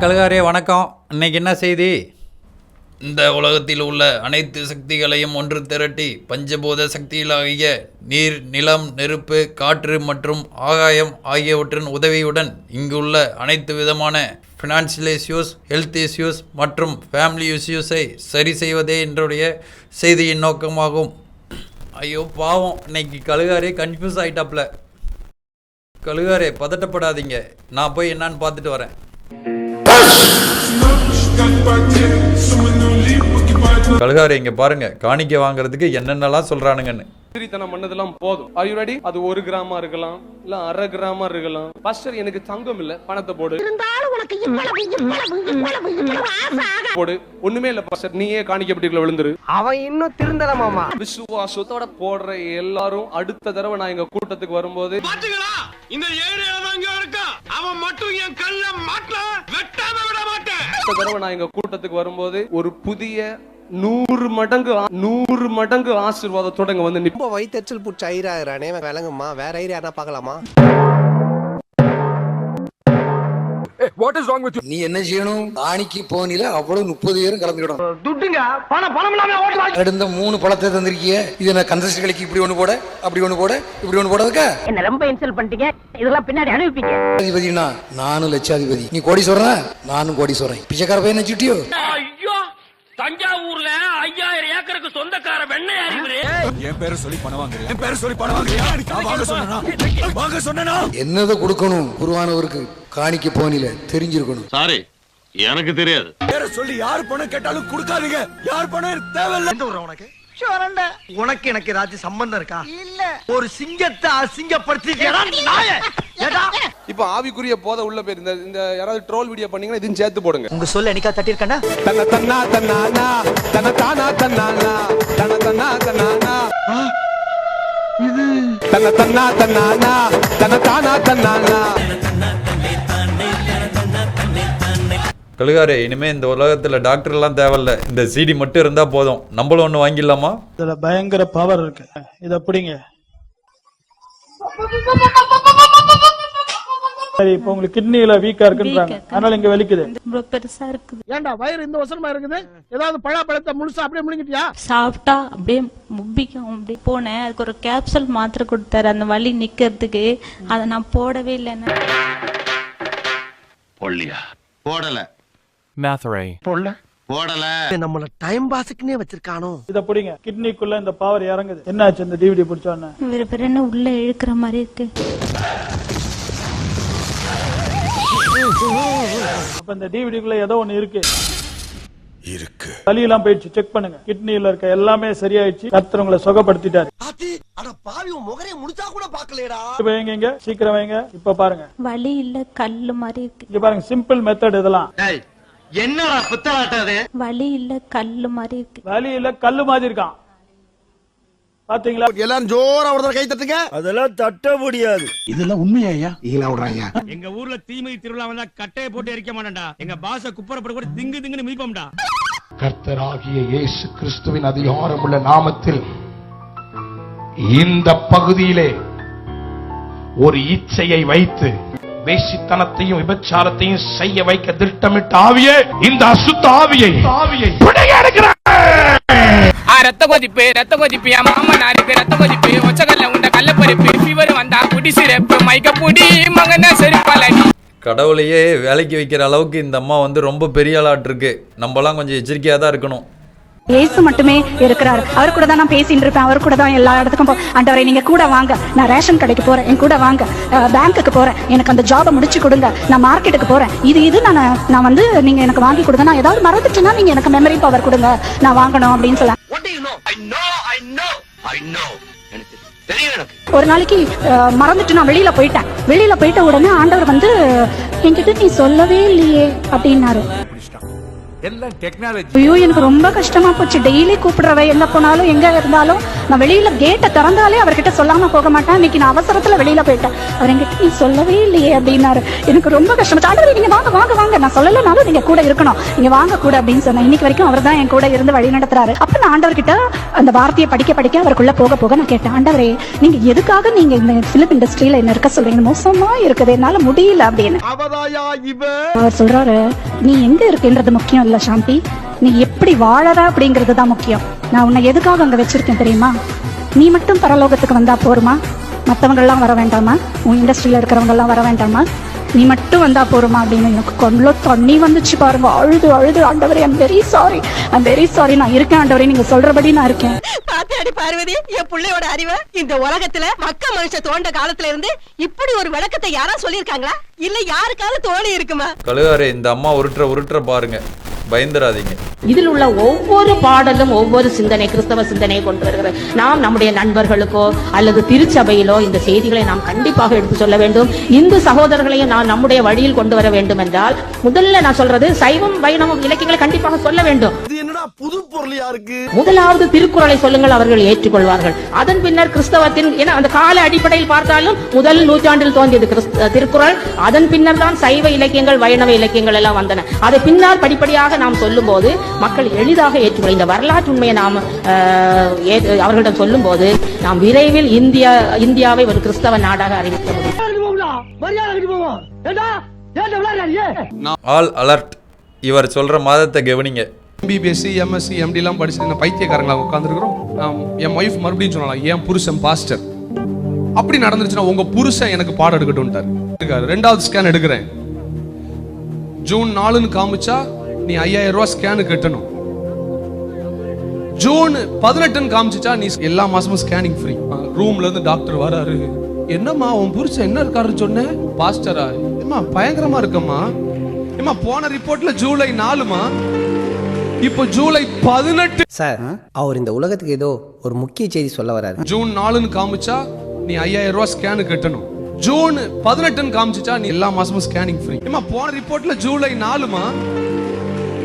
கழுகாரே வணக்கம். இன்னைக்கு என்ன செய்தி? இந்த உலகத்தில் உள்ள அனைத்து சக்திகளையும் ஒன்று திரட்டி பஞ்சபூத சக்திகளாகிய நீர் நிலம் நெருப்பு காற்று மற்றும் ஆகாயம் ஆகியவற்றின் உதவியுடன் இங்குள்ள அனைத்து விதமான ஃபினான்ஷியல் இஷ்யூஸ் ஹெல்த் இஷ்யூஸ் மற்றும் ஃபேமிலி இஷ்யூஸை சரி செய்வதே என்னுடைய செய்தியின் நோக்கமாகும். ஐயோ பாவம். இன்னைக்கு கழுகாரே கன்ஃபியூஸ் ஆகிட்டாப்ல கழுகாரே பதட்டப்படாதீங்க. நான் போய் என்னான்னு பார்த்துட்டு வரேன். கழுகாரே இங்க பாருங்க. காணிக்கை வாங்குறதுக்கு என்னென்னலாம் சொல்றானுங்கன்னு. திருத்தனம் பண்ணதெல்லாம் போதும். ஆர் யூ ரெடி அது ஒரு கிராமா இருக்கலாம் இல்ல அரை கிராமா இருக்கலாம். பாஸ்டர் எனக்கு தங்கம் இல்ல பணத்தை போடு. இருந்தாலும் உனக்கு இவ்வளவு இவ்வளவு இவ்வளவு இவ்வளவு ஆசை ஆக போடு. ஒண்ணுமே இல்ல பாஸ்டர் நீயே காணிக்கப்பட்டிக்குள்ள விழுந்துரு. அவன் இன்னும் திருந்தல மாமா. விசுவாசத்தோட போடுற எல்லாரும் அடுத்த தடவை நான் எங்க கூட்டத்துக்கு வரும்போது பாத்தீங்களா இந்த ஏரியால அவன் மட்டும் என் கல்ல மாட்டல வெட்டாம விட மாட்டேன். அடுத்த தடவை நான் எங்க கூட்டத்துக்கு வரும்போது ஒரு புதிய நூறு மடங்கு நூறு மடங்கு ஆசீர்வாதத்தோட இங்க வந்து நிப்ப ரொம்ப வயிற்றுச்சல் பூச்சி ஐராகிறானே விளங்குமா? வேற ஐரா யாரா பார்க்கலாமா நீ என்ன செய்யணும்? ஆணிக்கு போனில அவ்வளவு முப்பது பேரும் கலந்துக்கிடும் துட்டுங்க. பணம் பணம் இல்லாம ஓட்டு அடுத்த மூணு பழத்தை தந்திருக்கிய. இதை நான் கந்தச கலைக்கு இப்படி ஒண்ணு போட அப்படி ஒண்ணு போட இப்படி ஒண்ணு போட வைக்க என்ன ரொம்ப இன்சல்ட் பண்ணிட்டீங்க. இதெல்லாம் பின்னாடி அனுப்பிப்பீங்க அதிபதினா நானும் லட்சாதிபதி. நீ கோடி சொல்றேன்? நானும் கோடி சொல்றேன். பிச்சைக்கார பையனை சுட்டியோ ஐயோ தஞ்சாவூர்ல ஐயாயிரம் ஏக்கருக்கு சொந்தக்கார வெண்ணெய் அறிவுரு. என்னதை கொடுக்கணும் குருவானவருக்கு? காணிக்க போனில தெரிஞ்சிருக்கணும். சாரி எனக்கு தெரியாது. உனக்கு? எனக்கு ஏதாச்சும் சம்பந்தம் இருக்கா? இல்ல. ஒரு சிங்கத்தை அசிங்கப்படுத்தி இப்ப ஆவிக்குரிய போத உள்ள பேர் இந்த இந்த யாராவது ட்ரோல் வீடியோ பண்ணீங்கன்னா இதையும் சேர்த்து போடுங்க. உங்க சொல்ல என்னைக்கா தட்டிருக்கா தன்ன தன்னா தன்னானா தன்ன. தானா தன்னானா தன்ன. தன்னா தன்னானா இது? தன்ன தன்னா தன்னானா தன்ன. தானா தன்னானா கழுகாரே இனிமே இந்த உலகத்துல டாக்டர்லாம் தேவையில்ல. இந்த சிடி மட்டும் இருந்தா போதும். நம்மளும் ஒன்று வாங்கிடலாமா? இதுல பயங்கர பவர் இருக்கு. இத பிடிங்க. சரி இப்போ உங்களுக்கு கிட்னில வீக்கா இருக்குன்றாங்க. அதனால இங்க வலிக்குது. ரொம்ப பெருசா இருக்குது. ஏன்டா வயிறு இந்த வருஷமா இருக்குது? ஏதாவது பழாப்பழத்தை முழுசா அப்படியே முழுங்கிட்டியா? சாப்பிட்டா அப்படியே முப்பிக்கும். அப்படி போனேன். அதுக்கு ஒரு கேப்சூல் மாத்திரை கொடுத்தாரு. அந்த வலி நிக்கிறதுக்கு. அதை நான் போடவே இல்லைன்னு. பொல்லியா போடல. போடல. நம்மள டைம் பாஸுக்குன்னே வச்சிருக்கானோ? இத பிடிங்க. கிட்னிக்குள்ள இந்த பவர் இறங்குது. என்னாச்சு இந்த டிவிடி பிடிச்சோன்னு வேற பேர் என்ன? உள்ள இழுக்கிற மாதிரி இருக்கு. அப்ப இந்த டிவிடிக்குள்ள ஏதோ ஒண்ணு இருக்கு. இருக்கு. வலி எல்லாம் போயிடுச்சு. செக் பண்ணுங்க. கிட்னில இருக்க எல்லாமே சரியாயிடுச்சு. கர்த்தர் உங்களை சுகப்படுத்திட்டாரு. அட பாவி உன் முகரைய முடிச்சா கூட பாக்கலடா இப்ப சீக்கிரம் வைங்க. இப்ப பாருங்க. வலி இல்ல கல்லு மாதிரி இருக்கு. இங்க பாருங்க. சிம்பிள் மெத்தட் இதெல்லாம். என்னடா புத்தலாட்டாது வலி இல்ல கல்லு மாதிரி இருக்கு. வலியில கல்லு மாதிரி இருக்கான். பாத்தீங்களா? எல்லாரும் ஜோரா ஒரு கை தட்டுங்க. எங்க ஊர்ல தீமிதி திருவிழா வந்தா கட்டையை போட்டு எரிக்க மாட்டேன்டா. எங்க பாச குப்பரப்பட கூட திங்கு திங்குன்னு மீப்பம்டா கர்த்தராகிய இயேசு கிறிஸ்துவின் அதிகாரமுள்ள நாமத்தில் இந்த பகுதியிலே ஒரு இச்சையை வைத்து வேசித்தனத்தையும் விபச்சாரத்தையும் செய்ய வைக்க திட்டமிட்ட ஆவியே இந்த அசுத்த ஆவியை ஆவியை ரத்த கொதிப்பு ரத்த கொதிப்பு. என் மாமா நாரிப்பு ரத்த கொதிப்பு. ஒச்சகல்ல உண்ட கள்ளப்பருப்பு ஃபீவர் வந்தா குடி சிறப்பு. மயக்க புடி மகன செருப்பாலடி கடவுளையே வேலைக்கு வைக்கிற அளவுக்கு இந்த அம்மா வந்து ரொம்ப பெரிய ஆளாட்டு இருக்கு நம்மலாம் கொஞ்சம் எச்சரிக்கையா தான் இருக்கணும். ஏசு மட்டுமே இருக்கிறார். அவர் கூட தான் நான் பேசிட்டு இருப்பேன். அவர் கூட தான் எல்லா இடத்துக்கும் போ ஆண்டவரை நீங்க கூட வாங்க. நான் ரேஷன் கடைக்கு போறேன். என் கூட வாங்க. பேங்க்குக்கு போறேன். எனக்கு அந்த ஜாபை முடிச்சு கொடுங்க. நான் மார்க்கெட்டுக்கு போறேன். இது இது நான் நான் வந்து நீங்க எனக்கு வாங்கி கொடுங்க. நான் ஏதாவது மறந்துச்சுன்னா நீங்க எனக்கு மெமரி பவர் கொடுங்க. நான் வாங்கணும் அப்படின்னு சொல்ல ஒரு நாளைக்கு மறந்துட்டு நான் வெளியில போயிட்டேன். வெளியில போயிட்ட உடனே ஆண்டவர் வந்து என்கிட்ட நீ சொல்லவே இல்லையே அப்படின்னாரு. எல்லாம் டெக்னாலஜி ஐயோ எனக்கு ரொம்ப கஷ்டமா போச்சு டெய்லி கூப்பிடுறவ எங்க போனாலும் எங்க இருந்தாலும் நான் வெளியில கேட்டை திறந்தாலே அவர்கிட்ட சொல்லாம போக மாட்டேன். இன்னைக்கு நான் அவசரத்துல வெளியில போயிட்டேன். அவர் என்கிட்ட நீ சொல்லவே இல்லையே அப்படின்னாரு. எனக்கு ரொம்ப கஷ்டமா. ஆண்டவரே நீங்க வாங்க வாங்க வாங்க. நான் சொல்லலைனாலும் நீங்க கூட இருக்கணும். நீங்க வாங்க கூட அப்படின்னு சொன்னேன். இன்னைக்கு வரைக்கும் அவர் தான் என் கூட இருந்து வழி நடத்துறாரு. அப்ப நான் ஆண்டவர்கிட்ட அந்த வார்த்தையை படிக்க படிக்க அவருக்குள்ள போக போக நான் கேட்டேன் ஆண்டவரே நீங்க எதுக்காக நீங்க இந்த பிலிம் இண்டஸ்ட்ரியில என்ன இருக்க சொல்றீங்க? மோசமா இருக்குது. என்னால முடியல அப்படின்னு. அவர் சொல்றாரு நீ எங்க இருக்குன்றது முக்கியம் இல்ல சாந்தி. நீ எப்படி வாழற அப்படிங்கிறது தான் முக்கியம். நான் உன்னை எதுக்காக அங்க வச்சிருக்கேன் தெரியுமா? நீ மட்டும் பரலோகத்துக்கு வந்தா போருமா? மத்தவங்க எல்லாம் வர வேண்டாமா? உன் இண்டஸ்ட்ரியில இருக்கிறவங்க எல்லாம் வர வேண்டாமா? நீ மட்டும் வந்தா போருமா அப்படின்னு எனக்கு கொள்ள தண்ணி வந்துச்சு பாருங்க. அழுது அழுது. ஆண்டவரே I'm very sorry I'm very sorry நான் இருக்கேன் ஆண்டவரே நீங்க சொல்றபடி நான் இருக்கேன். பாத்தியாடி பார்வதி என் புள்ளையோட அறிவை? இந்த உலகத்துல மக்க மனுஷன் தோண்ட காலத்துல இருந்து இப்படி ஒரு விளக்கத்தை யாரா சொல்லிருக்காங்களா இல்ல யாருக்காவது தோணி இருக்குமா? கழுகாரு இந்த அம்மா உருட்டுற உருட்டுற பாருங்க. பயந்துராதீங்க. இதில் உள்ள ஒவ்வொரு பாடலும் ஒவ்வொரு சிந்தனை கிறிஸ்தவ சிந்தனையை கொண்டு வருகிறது. நாம் நம்முடைய நண்பர்களுக்கோ அல்லது திருச்சபையிலோ இந்த செய்திகளை நாம் கண்டிப்பாக எடுத்து சொல்ல வேண்டும். இந்து சகோதரர்களையும் நான் நம்முடைய வழியில் கொண்டு வர வேண்டும் என்றால் முதல்ல நான் சொல்றது சைவம் வைணவம் இலக்கியங்களை கண்டிப்பாக சொல்ல வேண்டும். புது பொருளியா இருக்கு முதலாவது திருக்குறளை சொல்லுங்கள் அவர்கள் ஏற்றுக்கொள்வார்கள். அதன் பின்னர் கிறிஸ்தவத்தின் ஏன்னா அந்த கால அடிப்படையில் பார்த்தாலும் முதல் நூற்றாண்டில் தோன்றியது திருக்குறள். அதன் பின்னர் தான் சைவ இலக்கியங்கள் வைணவ இலக்கியங்கள் எல்லாம் வந்தன. அதை பின்னால் படிப்படியாக நாம் சொல்லும் போது மக்கள் எளிதாக ஏற்றுக்கொள்ள இந்த வரலாற்று உண்மையை நாம் அவர்களிடம் சொல்லும் போது நாம் விரைவில் இந்தியா இந்தியாவை ஒரு கிறிஸ்தவ நாடாக அறிவிக்க முடியும். ஆல் அலர்ட் இவர் சொல்ற மாதத்தை கவனிங்க. எம்பிபிஎஸ்சி எம்எஸ்சி எம்டிலாம் படிச்சுட்டு இந்த பைத்தியக்காரங்களா உட்காந்துருக்குறோம் என் ஒய்ஃப் மறுபடியும் சொன்னாலாம் என் புருஷன் பாஸ்டர் அப்படி நடந்துருச்சுன்னா உங்க புருஷன் எனக்கு பாடம் எடுக்கட்டும்ட்டார். ரெண்டாவது ஸ்கேன் எடுக்கிறேன். ஜூன் நாலுன்னு காமிச்சா நீ ஐயாயிரம் ரூபாய் ஸ்கேனு கட்டணும். ஜூன் பதினெட்டுன்னு காமிச்சிச்சா நீ எல்லா மாசமும் ஸ்கேனிங் ஃப்ரீ ரூம்ல இருந்து டாக்டர் வராரு. என்னம்மா உன் புருஷன் என்ன இருக்காருன்னு சொன்னேன் பாஸ்டரா ஏமா பயங்கரமா இருக்கம்மா. ஏமா போன ரிப்போர்ட்ல ஜூலை நாலுமா? இப்போ ஜூலை பதினெட்டு சார் அவர் இந்த உலகத்துக்கு ஏதோ ஒரு முக்கிய செய்தி சொல்ல வராரு ஜூன் நாலுன்னு காமிச்சா நீ ஐயாயிரம் ரூபாய் ஸ்கேனு கட்டணும். ஜூன் பதினெட்டுன்னு காமிச்சிச்சா நீ எல்லா மாசமும் ஸ்கேனிங் ஃப்ரீ ஏம்மா போன ரிப்போர்ட்ல ஜூலை நாலுமா?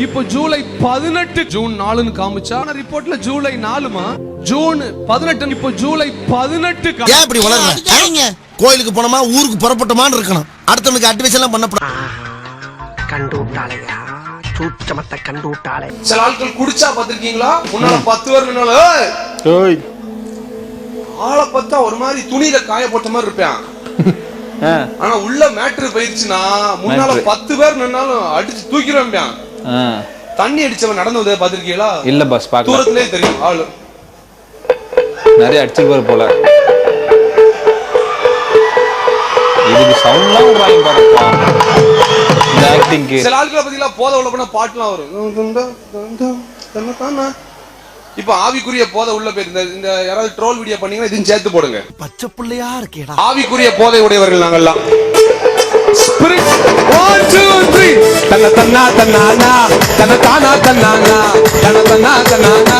இப்போ ஜூலை பதினெட்டு ஜூன் நாலுன்னு காமிச்சா ஆனா ரிப்போர்ட்ல ஜூலை நாலுமா? ஜூன் பதினெட்டு இப்போ ஜூலை பதினெட்டு ஏன் இப்படி வளர்ற? கோயிலுக்கு போனோமா ஊருக்கு புறப்பட்டோமான்னு இருக்கணும். அடுத்தவனுக்கு அட்வைஸ் எல்லாம் பண்ணப்படாது கண்டு விட்டாளையா? சூச்சமத்தை கண்டு விட்டாளே சில ஆட்கள் குடிச்சா பாத்திருக்கீங்களா முன்னால பத்து பேர் முன்னால "ஏய், ஆளை பார்த்தா ஒரு மாதிரி துணியில காய போட்ட மாதிரி இருப்பான். ஆனா உள்ள மேட்ரு போயிடுச்சுன்னா முன்னால பத்து பேர் நின்னாலும் அடிச்சு தூக்கிடுவான் தண்ணி அடிச்சவன் நடந்து வந்ததை பாத்திருக்கீங்களா இல்ல பாஸ் பார்க்கல. தூரத்திலே தெரியும் ஆளு. நிறைய அடிச்சிருப்பாரு போல. இதுக்கு சவுண்ட்லாம் விடுறாங்க பாருப்பா. ஆக்டிங்க்கு சில ஆட்களை பாத்தீங்களா போத உள்ள போனா பாட்டுலாம் வரும். இப்ப ஆவிக்குரிய போதை உள்ள போய் இந்த இந்த யாராவது ட்ரோல் வீடியோ பண்ணீங்கன்னா இதையும் சேர்த்து போடுங்க. பச்சை பிள்ளையா இருக்கேடா. ஆவிக்குரிய போதை உடையவர்கள் three. தன்ன தன்னா தன்னானா தன்ன. தானா தன்னானா தன்ன. தன்னா தன்னானா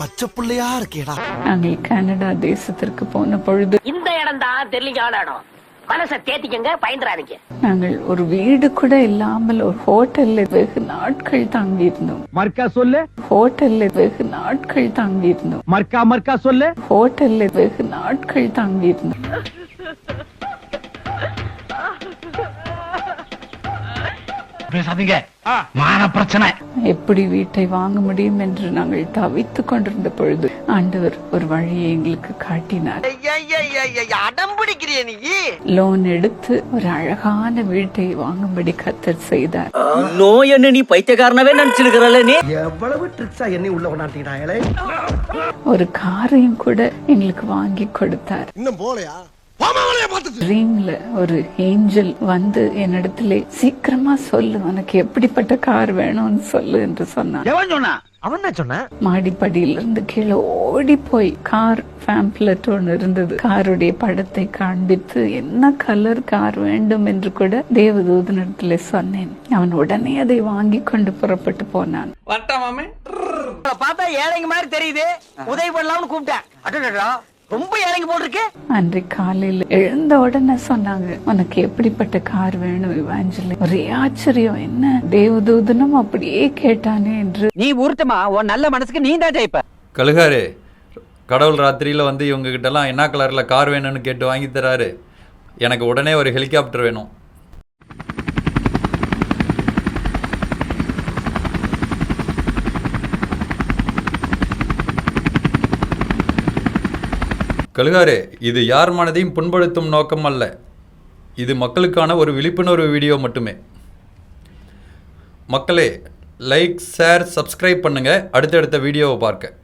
பச்சை பிள்ளையா இருக்கேடா. நாங்கள் கனடா தேசத்திற்கு போன பொழுது இந்த இடம் தான் தெரியல இடம் மனசை தேத்திக்கங்க பயந்துறாதீங்க. நாங்கள் ஒரு வீடு கூட இல்லாமல் ஒரு ஹோட்டல்ல வெகு நாட்கள் தங்கி இருந்தோம் மர்க்கா சொல்லு. ஹோட்டல்ல வெகு நாட்கள் தங்கி இருந்தோம் மர்க்கா மர்க்கா சொல்லு. ஹோட்டல்ல வெகு நாட்கள் தங்கி இருந்தோம் பேசாதீங்க மான பிரச்சனை. எப்படி வீட்டை வாங்க முடியும் என்று நாங்கள் தவித்துக் கொண்டிருந்த பொழுது ஆண்டவர் ஒரு வழியை எங்களுக்கு காட்டினார். அடம் பிடிக்கிறிய நீ? லோன் எடுத்து ஒரு அழகான வீட்டை வாங்கும்படி கத்தர் செய்தார். நோய் என்ன நீ பைத்தியக்காரனவே நினைச்சிருக்கிறல்ல நீ? எவ்வளவு ட்ரிக்ஸா என்னை உள்ள கொண்டாட்டினாங்களே ஒரு காரையும் கூட எங்களுக்கு வாங்கி கொடுத்தார். இன்னும் போலையா? ட்ரீம்ல ஒரு ஏஞ்சல் வந்து என்னிடத்திலே சீக்கிரமா சொல்லு உனக்கு எப்படிப்பட்ட கார் வேணும்னு சொல்லு என்று சொன்னான். அவன் சொன்ன மாடிப்படியில இருந்து கீழே ஓடி போய் கார் பேம்ப்லெட் ஒன்று இருந்தது. காருடைய படத்தை காண்பித்து என்ன கலர் கார் வேண்டும் என்று கூட தேவதூதனிடத்துல சொன்னேன். அவன் உடனே அதை வாங்கி கொண்டு புறப்பட்டு போனான். பார்த்தா ஏழைங்க மாதிரி தெரியுது. உதவி பண்ணலாம்னு கூப்பிட்டேன். ரொம்ப இறங்கி போட்டிருக்கு? அன்றைக்கு காலையில் எழுந்த உடனே சொன்னாங்க உனக்கு எப்படிப்பட்ட கார் வேணும் இவாஞ்சலி? ஒரே ஆச்சரியம். என்ன? தேவதூதனும் அப்படியே கேட்டானே என்று. நீ உருட்டுமா? உன் நல்ல மனசுக்கு நீ தான் ஜெயிப்ப. கழுகாரு கடவுள் ராத்திரியில் வந்து இவங்க கிட்டலாம் என்ன கலரில் கார் வேணும்னு கேட்டு வாங்கி தராரு. எனக்கு உடனே ஒரு ஹெலிகாப்டர் வேணும். கழுகாரே இது யார் மனதையும் புண்படுத்தும் நோக்கம் அல்ல. இது மக்களுக்கான ஒரு விழிப்புணர்வு வீடியோ மட்டுமே. மக்களே லைக் ஷேர் சப்ஸ்கிரைப் பண்ணுங்கள் அடுத்தடுத்த வீடியோவை பார்க்க.